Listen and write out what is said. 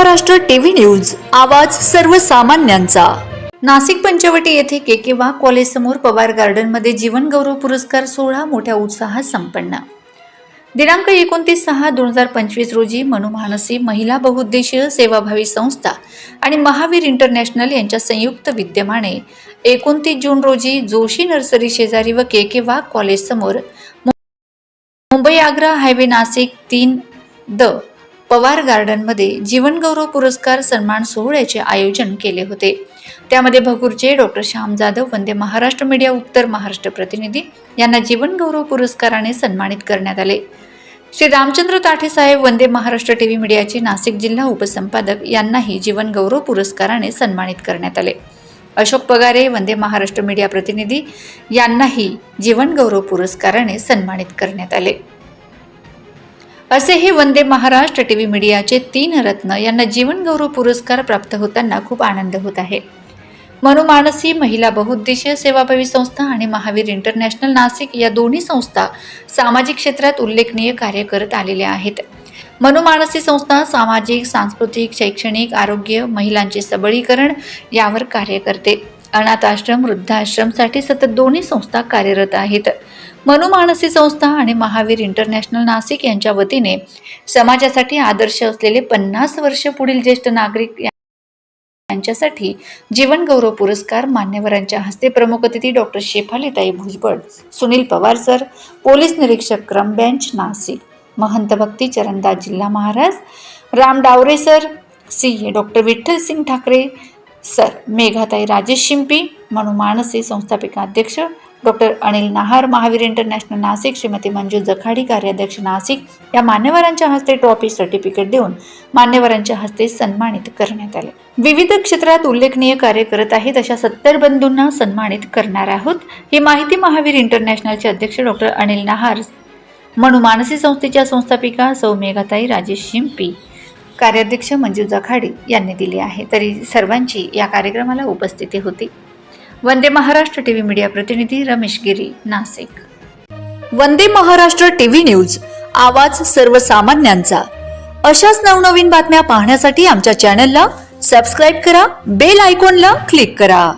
Maharashtra TV news आवाज सर्वसामान्यांचा. नाशिक पंचवटी येथे के के वाघ कॉलेज समोर पवार गार्डनमध्ये जीवन गौरव पुरस्कार सोहळा मोठ्या उत्साहात संपन्न. दिनांक एकोणतीस सहा दोन हजार पंचवीस रोजी मनुमानसी महिला बहुउद्देशीय सेवाभावी संस्था आणि महावीर इंटरनॅशनल यांच्या संयुक्त विद्यमाने एकोणतीस जून रोजी जोशी नर्सरी शेजारी व के के वाघ कॉलेज समोर मुंबई आग्रा हायवे नाशिक तीन द पवार गार्डनमध्ये जीवनगौरव पुरस्कार सन्मान सोहळ्याचे आयोजन केले होते. त्यामध्ये भगूरचे डॉक्टर श्याम जाधव वंदे महाराष्ट्र मीडिया उत्तर महाराष्ट्र प्रतिनिधी यांना जीवनगौरव पुरस्काराने सन्मानित करण्यात आले. श्री रामचंद्र ताठे साहेब वंदे महाराष्ट्र टीव्ही मीडियाचे नाशिक जिल्हा उपसंपादक यांनाही जीवनगौरव पुरस्काराने सन्मानित करण्यात आले. अशोक पगारे वंदे महाराष्ट्र मीडिया प्रतिनिधी यांनाही जीवनगौरव पुरस्काराने सन्मानित करण्यात आले. असेही वंदे महाराष्ट्र टी व्ही मीडियाचे तीन रत्न यांना जीवनगौरव पुरस्कार प्राप्त होताना खूप आनंद होत आहे. मनुमानसी महिला बहुउद्देशीय सेवाभावी संस्था आणि महावीर इंटरनॅशनल नाशिक या दोन्ही संस्था सामाजिक क्षेत्रात उल्लेखनीय कार्य करत आलेल्या आहेत. मनुमानसी संस्था सामाजिक सांस्कृतिक शैक्षणिक आरोग्य महिलांचे सबळीकरण यावर कार्य करते. अनाथ आश्रम वृद्धाश्रमसाठी सतत दोन्ही संस्था कार्यरत आहेत. मनुमानसी संस्था आणि महावीर इंटरनॅशनल नाशिक यांच्या वतीने समाजासाठी आदर्श असलेले पन्नास वर्ष पुढील ज्येष्ठ नागरिक यांच्यासाठी जीवन गौरव पुरस्कार मान्यवरांच्या हस्ते प्रमुख अतिथी डॉक्टर शेफालीताई भुजबळ सुनील पवार सर पोलीस निरीक्षक क्रम बेंच नाशिक महंत भक्ती चरणदास जिल्हा Maharaj Ram Daware sir C. A. Doctor Vitthal Singh Thakre sir मेघाताई Rajesh Shimpi म्हणून मानसी संस्थापिका अध्यक्ष डॉक्टर अनिल नाहार महावीर इंटरनॅशनल नाशिक श्रीमती मंजू जखाडी कार्याध्यक्ष नाशिक या मान्यवरांच्या हस्ते ट्रॉफी सर्टिफिकेट देऊन मान्यवरांच्या हस्ते सन्मानित करण्यात आले. विविध क्षेत्रात उल्लेखनीय कार्य करत आहेत अशा सत्तर बंधूंना सन्मानित करणार आहोत. ही माहिती महावीर इंटरनॅशनलचे अध्यक्ष डॉक्टर अनिल नाहार म्हणून मानसी संस्थेच्या संस्थापिका सौ मेघाताई राजेश शिंपी कार्याध्यक्ष मंजू जखाडी यांनी दिली आहे. तरी सर्वांची या कार्यक्रमाला उपस्थिती होती. वंदे महाराष्ट्र टीव्ही मीडिया प्रतिनिधी रमेश गिरी नाशिक वंदे महाराष्ट्र टीव्ही न्यूज आवाज सर्वसामान्यांचा. अशाच नवनवीन बातम्या पाहण्यासाठी आमच्या चॅनलला सबस्क्राईब करा बेल आयकॉनला क्लिक करा.